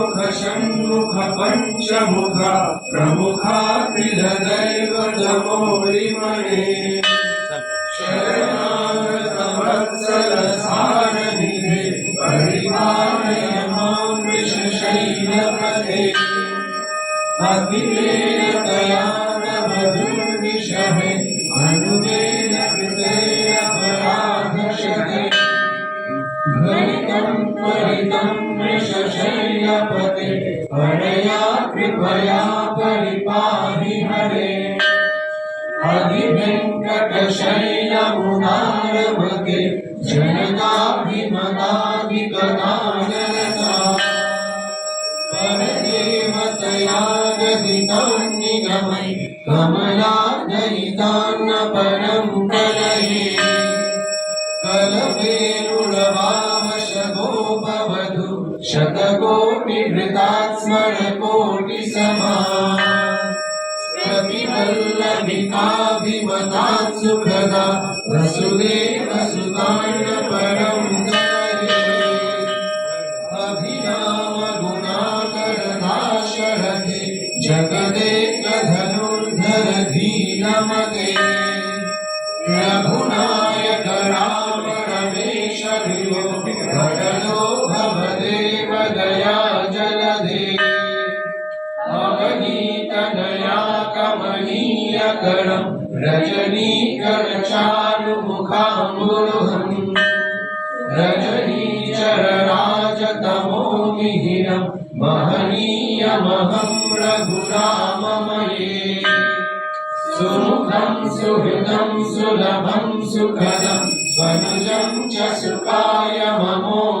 सचतुर्मुख षण्मुख पञ्चमुख प्रमुखा त्रिधदैव तमोरिमणे शरणागतवत्सल सारनिधे परिपालय मां वृषशैलपते अखिलेन मधुर्विषहे अनुवेन कृतेन घटितं त्वरितं वृषशैलपते परया कृपया परिपाहि हरे अधिवेङ्कटशैलमुदारभगे जनताभिमताधिकदानरता परदेवतया गदितं निगमै कमलादयितान्न परं शत कोटिभृतात् स्वरकोटि समावल्लविताभिमतात् सुहृदा वसुदे वसुताण्ड परं नये अभिनाम गुणा दया जलधे अवनीतनया कमनीयकरम् रजनीकरचारुमुखाम्बुरुहम् रजनीचरराजतमो महनीयमहं रघुराममये। सुमुखं सुहृदं सुलभं सुखदं। स्वनुजं च सुखाय ममो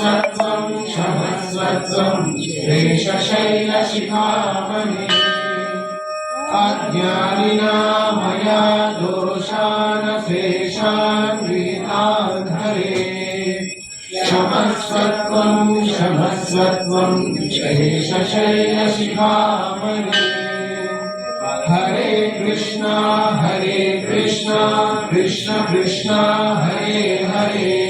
क्षमस्वत्वं क्षमस्वत्वं शेषशैलशिखामणि अज्ञानिना मया दोषान् शेषान् विहितान् हरे क्षमस्वत्वं क्षमस्वत्वं शेषशैलशिखामणि हरे कृष्णा हरे Krishna Krishna Krishna Hare Hare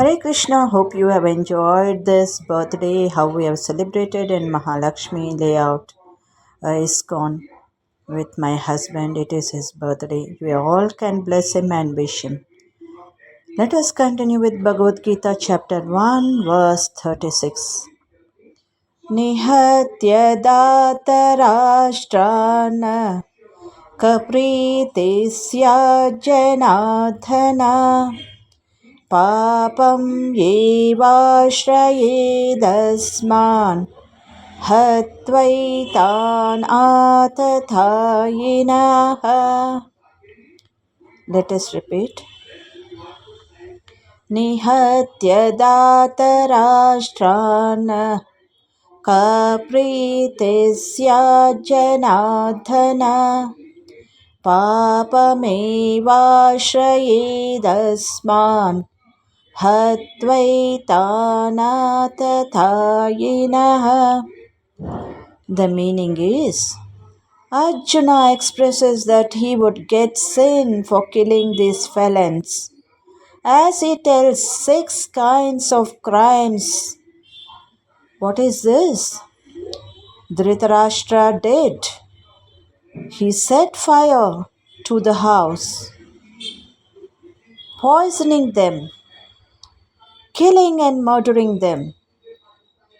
Hare Krishna, hope you have enjoyed this birthday, how we have celebrated in Mahalakshmi layout, uh, ISKCON with my husband. It is his birthday. We all can bless him and wish him. Let us continue with Bhagavad Gita, chapter 1, verse 36. निहत्य दातराष्ट्रान् कप्रीति स्याज्जनाथन पापं येवाश्रयेदस्मान् हत्वैतान् आतथायिनः Let us repeat. निहत्य दातराष्ट्रान् कप्रीतिस्या Janardan पापमेवाश्रयेदस्मान् Hadvaitanatathayiнаha. The meaning is Arjuna expresses that he would get sin for killing these felons, as he tells six kinds of crimes. What is this? Dhritarashtra did. He set fire to the house, poisoning them killing and murdering them,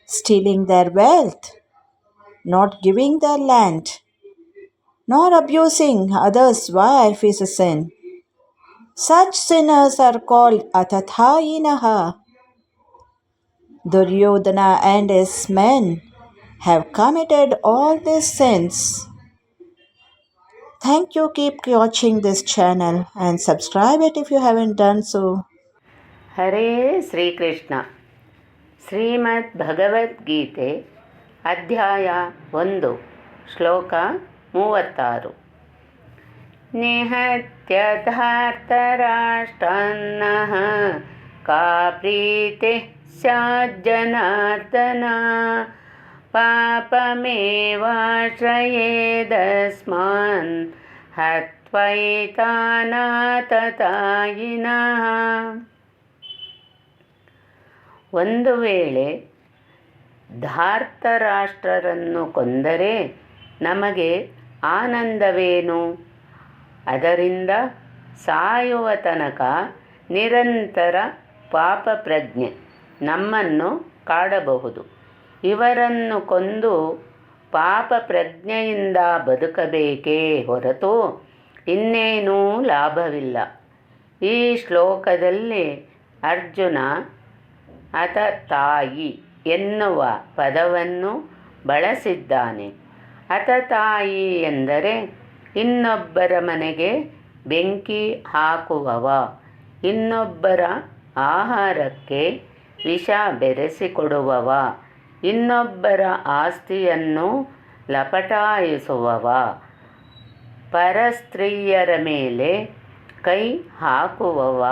stealing their wealth, not giving their land, nor abusing others' wife is a sin. Such sinners are called atathayinaha. Duryodhana and his men have committed all these sins. Thank you. Keep watching this channel and subscribe it if you haven't done so. ಹರೇ ಶ್ರೀಕೃಷ್ಣ ಶ್ರೀಮದ್ ಭಗವದ್ಗೀತೆ ಅಧ್ಯಾಯ ಒಂದು ಶ್ಲೋಕ ಮೂವತ್ತಾರು ನಿಹತ್ಯ ಧಾರ್ತರಾಷ್ಟ್ರನ್ನಃ ಕಾ ಪ್ರೀತಿ ಸ್ಯಾಜ್ಜನಾರ್ದನ ಪಾಪಮೇವಾಶ್ರಯೇದಸ್ಮಾನ್ ಹತ್ವೈತಾನಾತತಾಯಿನಃ ಒಂದು ವೇಳೆ ಧಾರ್ತರಾಷ್ಟ್ರರನ್ನು ಕೊಂದರೆ ನಮಗೆ ಆನಂದವೇನು? ಅದರಿಂದ ಸಾಯುವ ತನಕ ನಿರಂತರ ಪಾಪ ಪ್ರಜ್ಞೆ ನಮ್ಮನ್ನು ಕಾಡಬಹುದು. ಇವರನ್ನು ಕೊಂದು ಪಾಪ ಪ್ರಜ್ಞೆಯಿಂದ ಬದುಕಬೇಕೇ ಹೊರತು ಇನ್ನೇನೂ ಲಾಭವಿಲ್ಲ. ಈ ಶ್ಲೋಕದಲ್ಲಿ ಅರ್ಜುನ ಅತ ತಾಯಿ ಎನ್ನುವ ಪದವನ್ನು ಬಳಸಿದ್ದಾನೆ. ತಾಯಿ ಎಂದರೆ ಇನ್ನೊಬ್ಬರ ಮನೆಗೆ ಬೆಂಕಿ ಹಾಕುವವ. ಇನ್ನೊಬ್ಬರ ಆಹಾರಕ್ಕೆ ವಿಷ ಬೆರೆಸಿಕೊಡುವವ. ಇನ್ನೊಬ್ಬರ ಆಸ್ತಿಯನ್ನು ಲಪಟಾಯಿಸುವವ. ಪರಸ್ತ್ರೀಯರ ಮೇಲೆ ಕೈ ಹಾಕುವವ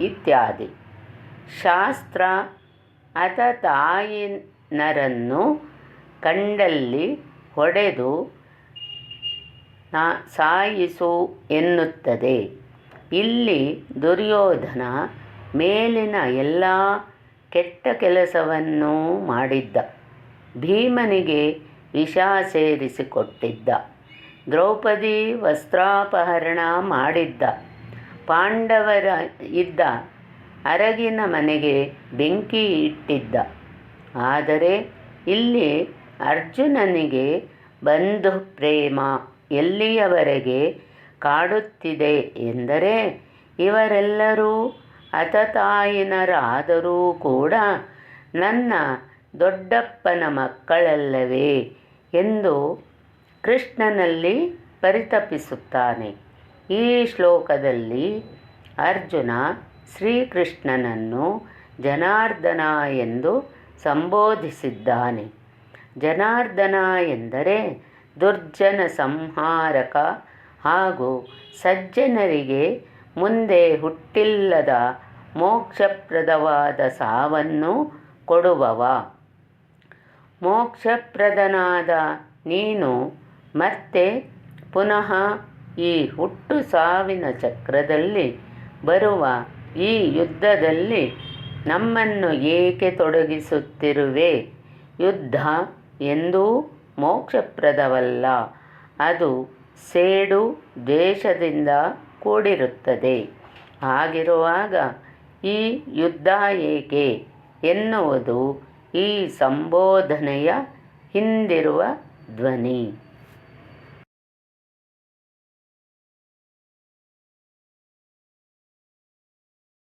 ಇತ್ಯಾದಿ. ಶಾಸ್ತ್ರ ಅತ ತಾಯಿನರನ್ನು ಕಂಡಲ್ಲಿ ಹೊಡೆದು ಸಾಯಿಸು ಎನ್ನುತ್ತದೆ. ಇಲ್ಲಿ ದುರ್ಯೋಧನ ಮೇಲಿನ ಎಲ್ಲ ಕೆಟ್ಟ ಕೆಲಸವನ್ನು ಮಾಡಿದ್ದ. ಭೀಮನಿಗೆ ವಿಷ ಸೇರಿಸಿಕೊಟ್ಟಿದ್ದ. ದ್ರೌಪದಿ ವಸ್ತ್ರಾಪಹರಣ ಮಾಡಿದ್ದ. ಪಾಂಡವರ ಇದ್ದ ಅರಗಿನ ಮನೆಗೆ ಬೆಂಕಿ ಇಟ್ಟಿದ್ದ. ಆದರೆ ಇಲ್ಲಿ ಅರ್ಜುನನಿಗೆ ಬಂಧು ಪ್ರೇಮ ಎಲ್ಲಿಯವರೆಗೆ ಕಾಡುತ್ತಿದೆ ಎಂದರೆ ಇವರೆಲ್ಲರೂ ಅತತಾಯಿನರಾದರೂ ಕೂಡ ನನ್ನ ದೊಡ್ಡಪ್ಪನ ಮಕ್ಕಳಲ್ಲವೇ ಎಂದು ಕೃಷ್ಣನಲ್ಲಿ ಪರಿತಪಿಸುತ್ತಾನೆ. ಈ ಶ್ಲೋಕದಲ್ಲಿ ಅರ್ಜುನ ಶ್ರೀಕೃಷ್ಣನನ್ನು ಜನಾರ್ದನ ಎಂದು ಸಂಬೋಧಿಸಿದ್ದಾನೆ. ಜನಾರ್ದನ ಎಂದರೆ ದುರ್ಜನ ಸಂಹಾರಕ ಹಾಗೂ ಸಜ್ಜನರಿಗೆ ಮುಂದೆ ಹುಟ್ಟಿಲ್ಲದ ಮೋಕ್ಷಪ್ರದವಾದ ಸಾವನ್ನು ಕೊಡುವವ. ಮೋಕ್ಷಪ್ರದನಾದ ನೀನು ಮತ್ತೆ ಪುನಃ ಈ ಹುಟ್ಟು ಸಾವಿನ ಚಕ್ರದಲ್ಲಿ ಬರುವ ಈ ಯುದ್ಧದಲ್ಲಿ ನಮ್ಮನ್ನು ಏಕೆ ತೊಡಗಿಸುತ್ತಿರುವೆ? ಯುದ್ಧ ಎಂದೂ ಮೋಕ್ಷಪ್ರದವಲ್ಲ, ಅದು ಸೇಡು ದ್ವೇಷದಿಂದ ಕೂಡಿರುತ್ತದೆ. ಹಾಗಿರುವಾಗ ಈ ಯುದ್ಧ ಏಕೆ ಎನ್ನುವುದು ಈ ಸಂಬೋಧನೆಯ ಹಿಂದಿರುವ ಧ್ವನಿ.